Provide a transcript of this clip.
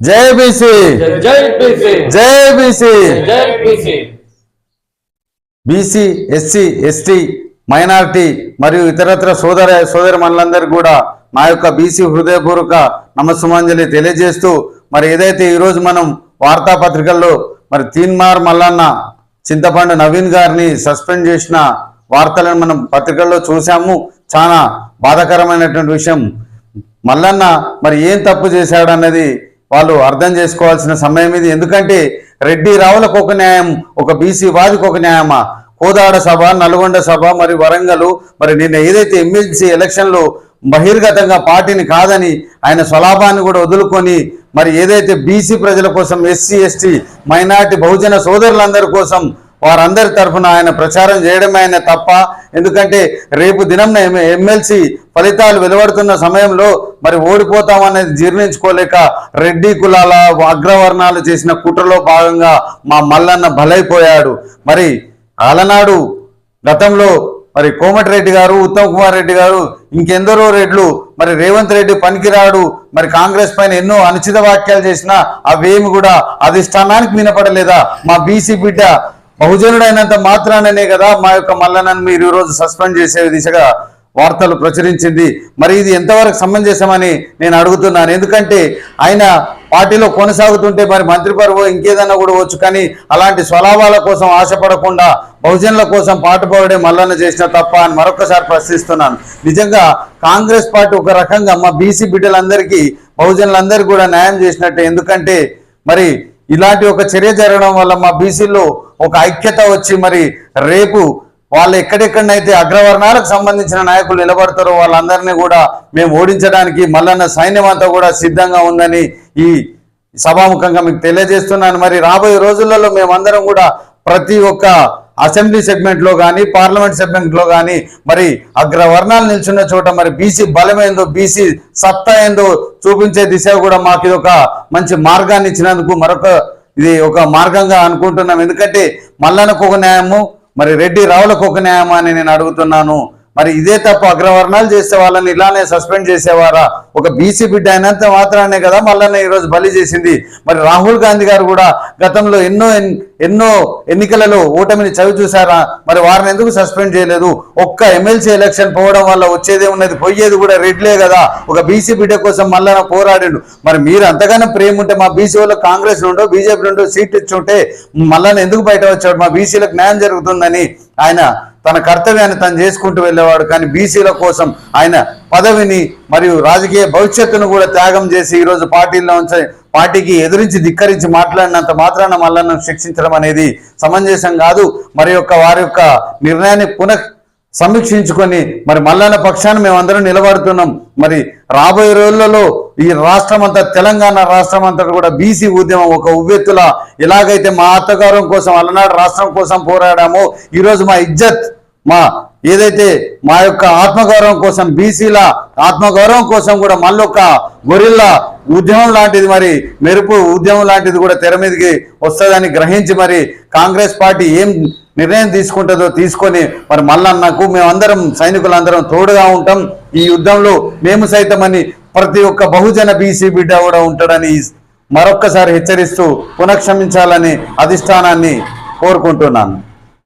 జై బీసీ. జై బీసీ. జై బీసీ. జై BC. BC SC ST minority మరియు ఇతరత్ర సోదర సోదరి మనులందరికీ కూడా నా యొక్క బీసీ హృదయపూర్వక నమస్సుమాంజలి తెలియజేస్తూ మరి ఏదైతే ఈరోజు మనం వార్తాపత్రికల్లో మరి తీన్మార్ మల్లన్న చింతపండు నవీన్ గారిని సస్పెండ్ చేసిన వార్తలను మనం పత్రికల్లో చూసాము చాలా బాధాకరమైనటువంటి విషయం. మల్లన్న మరి ఏం తప్పు చేశాడన్నది వాళ్ళు అర్థం చేసుకోవాల్సిన సమయం ఇది. ఎందుకంటే రెడ్డి రావులకు ఒక న్యాయం ఒక బీసీ వాదికి ఒక న్యాయమా? కోదాడ సభ నల్గొండ సభ మరి వరంగల్ మరి నిన్న ఏదైతే ఎమ్మెల్సీ ఎలక్షన్లో బహిర్గతంగా పార్టీని కాదని ఆయన స్వలాభాన్ని కూడా వదులుకొని మరి ఏదైతే బీసీ ప్రజల కోసం ఎస్సీ ఎస్టీ మైనార్టీ బహుజన సోదరులందరి కోసం వారందరి తరఫున ఆయన ప్రచారం చేయడమే ఆయన తప్ప ఎందుకంటే రేపు దినం ఎమ్మెల్సీ ఫలితాలు వెలువడుతున్న సమయంలో మరి ఓడిపోతామనేది జీర్ణించుకోలేక రెడ్డి కులాల అగ్రవర్ణాలు చేసిన కుట్రలో భాగంగా మా మల్లన్న బలైపోయాడు. మరి అలనాడు గతంలో మరి కోమటిరెడ్డి గారు ఉత్తమ్ కుమార్ రెడ్డి గారు ఇంకెందరో రెడ్లు మరి రేవంత్ రెడ్డి పనికిరాడు మరి కాంగ్రెస్ పైన ఎన్నో అనుచిత వాక్యాలు చేసినా అవేమి కూడా అధిష్టానానికి వినపడలేదా మా బీసీ బిడ్డ బహుజనుడైనంత మాత్రాననే కదా మా యొక్క మల్లనని మీరు ఈరోజు సస్పెండ్ చేసే దిశగా వార్తలు ప్రచురించింది. మరి ఇది ఎంతవరకు సమంజసమని నేను అడుగుతున్నాను. ఎందుకంటే ఆయన పార్టీలో కొనసాగుతుంటే మరి మంత్రి పరువు ఇంకేదన్నా కూడా వచ్చు. కానీ అలాంటి స్వలాభాల కోసం ఆశపడకుండా బహుజనుల కోసం పాటుపడే మల్లన్న చేసిన తప్ప అని మరొకసారి ప్రశ్నిస్తున్నాను. నిజంగా కాంగ్రెస్ పార్టీ ఒక రకంగా మా బీసీ బిడ్డలందరికీ బహుజనులందరికీ కూడా న్యాయం చేసినట్టే. ఎందుకంటే మరి ఇలాంటి ఒక చర్య జరగడం వల్ల మా బీసీలో ఒక ఐక్యత వచ్చి మరి రేపు వాళ్ళు ఎక్కడెక్కడనైతే అగ్రవర్ణాలకు సంబంధించిన నాయకులు నిలబడతారో వాళ్ళందరినీ కూడా మేము ఓడించడానికి మల్లన్న సైన్యం అంతా కూడా సిద్ధంగా ఉందని ఈ సభాముఖంగా మీకు తెలియజేస్తున్నాను. మరి రాబోయే రోజులలో మేమందరం కూడా ప్రతి ఒక్క అసెంబ్లీ సెగ్మెంట్లో కానీ పార్లమెంట్ సెగ్మెంట్లో కానీ మరి అగ్రవర్ణాలు నిల్చున్న చోట మరి బీసీ బలమేందో బీసీ సత్తా ఏందో చూపించే దిశ కూడా మాకు ఇది ఒక మంచి మార్గాన్ని ఇచ్చినందుకు మరొక ఇది ఒక మార్గంగా అనుకుంటున్నాం. ఎందుకంటే మల్లన్నకు ఒక న్యాయము మరి రెడ్డి రావులకు ఒక న్యాయమా అని నేను అడుగుతున్నాను. మరి ఇదే తప్ప అగ్రవర్ణాలు చేసే వాళ్ళని ఇలానే సస్పెండ్ చేసేవారా? ఒక బీసీ బిడ్డ అయినంత మాత్రానే కదా మల్లన్న ఈరోజు బలి చేసింది. మరి రాహుల్ గాంధీ గారు కూడా గతంలో ఎన్నో ఎన్- ఎన్నో ఎన్నికలలో ఓటమిని చవి చూసారా మరి వారిని ఎందుకు సస్పెండ్ చేయలేదు? ఒక్క ఎమ్మెల్సీ ఎలక్షన్ పోవడం వల్ల వచ్చేదే ఉన్నది పోయేది కూడా రెడ్లే కదా. ఒక బీసీ బిడ్డ కోసం మల్లన్న పోరాడిండు. మరి మీరు అంతగానో ప్రేమ ఉంటే మా బీసీ వాళ్ళు కాంగ్రెస్ నుండో బీజేపీ నుండో సీట్ ఇచ్చుంటే మల్లన్న ఎందుకు బయట వచ్చాడు? మా బీసీలకు న్యాయం జరుగుతుందని ఆయన తన కర్తవ్యాన్ని తను చేసుకుంటూ వెళ్ళేవాడు. కానీ బీసీల కోసం ఆయన పదవిని మరియు రాజకీయ భవిష్యత్తును కూడా త్యాగం చేసి ఈరోజు పార్టీలో ఉంచి పార్టీకి ఎదురించి ధిక్కరించి మాట్లాడినంత మాత్రాన మల్లన్న శిక్షించడం అనేది సమంజసం కాదు. మరి యొక్క వారి యొక్క నిర్ణయాన్ని పునః సమీక్షించుకొని మరి మల్లన్న పక్షాన్ని మేమందరం నిలబడుతున్నాం. మరి రాబోయే రోజులలో ఈ రాష్ట్రం అంతా తెలంగాణ రాష్ట్రం అంతా కూడా బీసీ ఉద్యమం ఒక ఉవ్వెత్తుల ఎలాగైతే మా ఆత్మగౌరవం కోసం అలనాడు రాష్ట్రం కోసం పోరాడామో ఈరోజు మా ఇజ్జత్ మా ఏదైతే మా యొక్క ఆత్మగౌరవం కోసం బీసీల ఆత్మగౌరవం కోసం కూడా మళ్ళొక గొరిల్లా ఉద్యమం లాంటిది మరి మెరుపు ఉద్యమం లాంటిది కూడా తెర మీదకి వస్తుందని గ్రహించి మరి కాంగ్రెస్ పార్టీ ఏం నిర్ణయం తీసుకుంటుందో తీసుకొని మరి మల్లన్నకు మేమందరం సైనికులందరం తోడుగా ఉంటాం. ఈ యుద్ధంలో మేము సైతమని ప్రతి ఒక్క బహుజన బీసీ బిడ్డ కూడా ఉంటాడని మరొక్కసారి హెచ్చరిస్తూ పునఃక్షమించాలని అధిష్టానాన్ని కోరుకుంటున్నాను.